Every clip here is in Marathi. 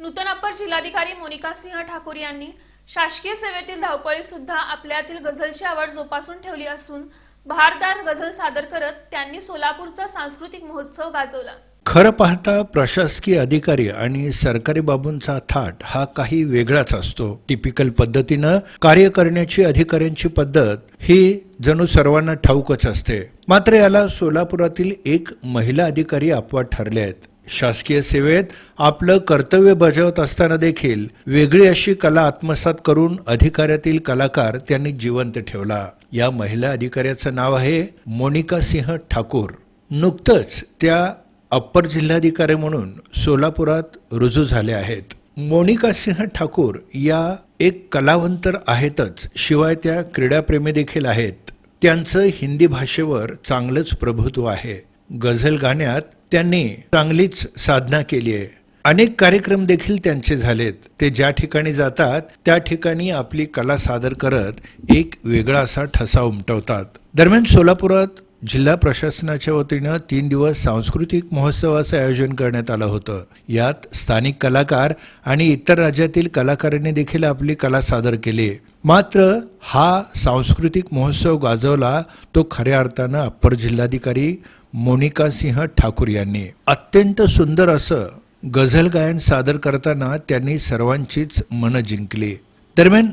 नूतन अपर जिल्हाधिकारी मोनिका सिंह ठाकूर यांनी शासकीय सेवेतील धावपळी सुद्धा आपल्यातील गझलची आवड जोपासून ठेवली असून भारदार गझल सादर करत त्यांनी सोलापूरचा सांस्कृतिक महोत्सव गाजवला. खरं पाहता प्रशासकीय अधिकारी आणि सरकारी बाबूंचा थाट हा काही वेगळाच असतो. टिपिकल पद्धतीनं कार्य करण्याची अधिकाऱ्यांची पद्धत ही जणू सर्वांना ठाऊकच असते. मात्र याला सोलापुरातील एक महिला अधिकारी अपवाद ठरले आहेत. शासकीय सेवेत आपलं कर्तव्य बजावत असताना देखील वेगळी अशी कला आत्मसात करून अधिकाऱ्यातील कलाकार त्यांनी जिवंत ठेवला. या महिला अधिकाऱ्याचं नाव आहे मोनिका सिंह ठाकूर. नुकतंच त्या अप्पर जिल्हाधिकारी म्हणून सोलापुरात रुजू झाल्या आहेत. मोनिका सिंह ठाकूर या एक कलावंतर आहेतच शिवाय त्या क्रीडाप्रेमी देखील आहेत. त्यांचं हिंदी भाषेवर चांगलंच प्रभुत्व आहे. गझल गाण्यात त्यांनी चांगलीच साधना केली आहे. अनेक कार्यक्रम देखील त्यांचे झालेत. ते ज्या ठिकाणी जातात त्या ठिकाणी आपली कला सादर करत एक वेगळा असा ठसा उमटवतात. दरम्यान सोलापुरात जिल्हा प्रशासनाच्या वतीनं तीन दिवस सांस्कृतिक महोत्सवाचं आयोजन करण्यात आलं होतं. यात स्थानिक कलाकार आणि इतर राज्यातील कलाकारांनी देखील आपली कला सादर केली. मात्र हा सांस्कृतिक महोत्सव गाजवला तो खऱ्या अर्थानं अप्पर जिल्हाधिकारी मोनिका सिंह ठाकूर यांनी. अत्यंत सुंदर असं गझल गायन सादर करताना त्यांनी सर्वांचीच मनं जिंकली. दरम्यान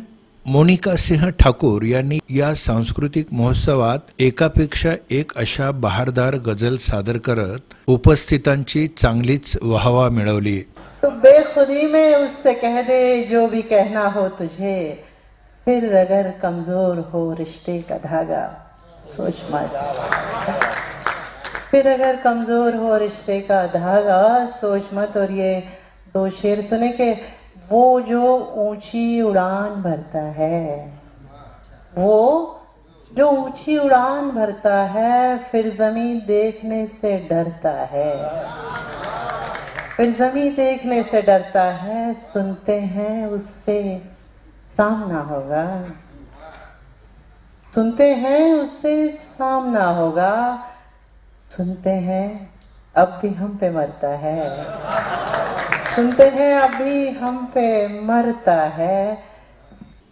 मोनिका सिंह ठाकूर यांनी या सांस्कृतिक महोत्सवात एकापेक्षा एक अशा बहारदार गझल सादर करत उपस्थितांची चांगलीच वाहवा मिळवली. तो बेखुदी में उससे कह दे जो भी कहना हो तुझे फिर अगर कमजोर हो रिश्ते का धागा सोच मत फिर अगर कमज़ोर हो रिश्ते का धागा, सोच मत और ये दो शेर सुने के, वो जो ऊँची उड़ान भरता है, वो जो ऊँची उड़ान भरता है, फिर ज़मीन देखने से डरता है। फिर जमी देखने से डरता है, सुनते हैं उससे सामना होगा। सुनते हैं उससे सामना होगा। सुनते हैं अब भी हम पे मरता है। सुनते हैं अभी हम पे मरता है।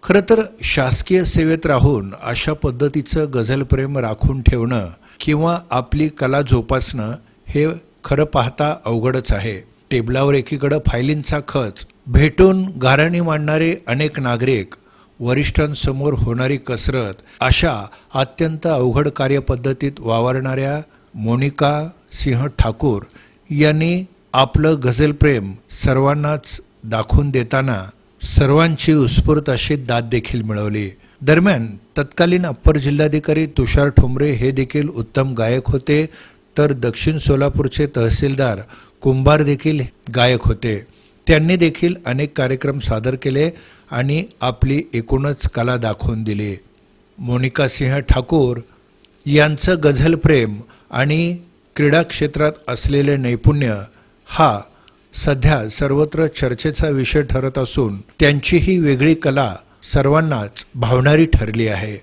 खरं तर शासकीय सेवेत राहून अशा पद्धतीचं गझलप्रेम राखून ठेवणं किंवा आपली कला जोपासणं हे खरं पाहता अवघडच आहे. टेबलावर एकीकडं फायलींचा खच भेटून गाराणी मांडणारे अनेक नागरिक वरिष्ठांसमोर होणारी कसरत अशा अत्यंत अवघड कार्यपद्धतीत वावरणाऱ्या मोनिका सिंह ठाकूर यांनी आपलं गझलप्रेम सर्वांनाच दाखवून देताना सर्वांची उत्स्फूर्त अशी दाद देखील मिळवली. दरम्यान तत्कालीन अप्पर जिल्हाधिकारी तुषार ठोंबरे हे देखील उत्तम गायक होते तर दक्षिण सोलापूरचे तहसीलदार कुंभार देखील गायक होते. त्यांनी देखील अनेक कार्यक्रम सादर केले आणि आपली एकूणच कला दाखवून दिली. मोनिका सिंह ठाकूर यांचं गझल प्रेम आणि क्रीडा क्षेत्रात असलेले नैपुण्य हा सध्या सर्वत्र चर्चेचा विषय ठरत असून त्यांची ही वेगळी कला सर्वांनाच भावणारी ठरली आहे.